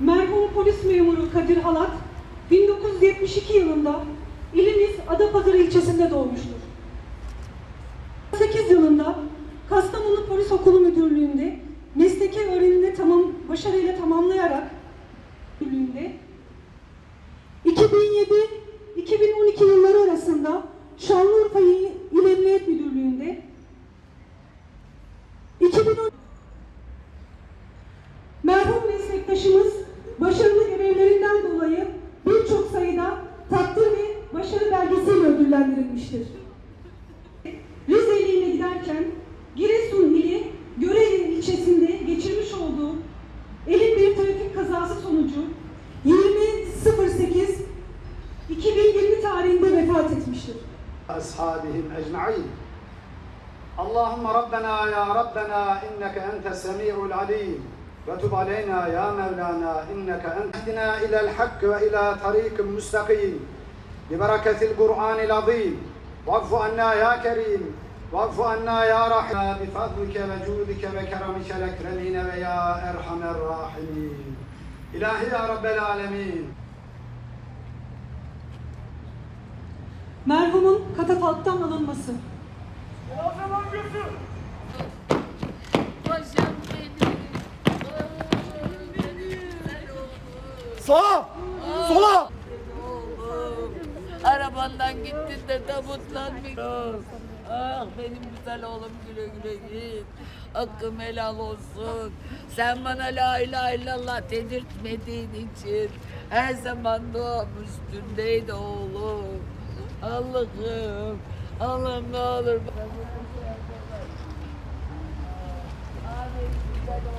merhum polis memuru Kadir Halat 1972 yılında ilimiz Adapazarı ilçesinde doğmuştur. 8 yılında Kastamonu Polis Okulu Müdürlüğü'nde mesleki öğrenimini tamam, başarıyla tamamlayarak müdürlüğünde 2007-2012 yılları arasında Şanlıurfa İl Emniyet Müdürlüğü'nde 2010 Merhum meslektaşımız ödüllendirilmiştir. Rize iline giderken Giresun ili Göreli ilçesinde geçirmiş olduğu elin bir trafik kazası sonucu 20.08.2020 tarihinde vefat etmiştir. أصحابهم أجمعين اللهم ربنا يا ربنا إنك أنت السميع العليم وتب علينا يا مولانا إنك أنت اهدنا إلى الحق وإلى طريق مستقيم ببركة القرآن العظيم واعف عنا يا كريم واعف عنا يا رحيم بفضلك وجودك وكرمك الأكرمين ويا أرحم الراحمين إلهي يا رب العالمين Merhumun katafalktan alınması. Paşam benim. Benim güzel oğlum. Sola! Arabandan gittin de tabutlanmıyor. Ah benim güzel oğlum güle güle git. Hakkım helal olsun. Sen bana la ilahe illallah dedirtmediğin için her zaman duam üstündeydi oğlum. Allah'ım. Allah'ım ne olur. Benim güzel oğlum.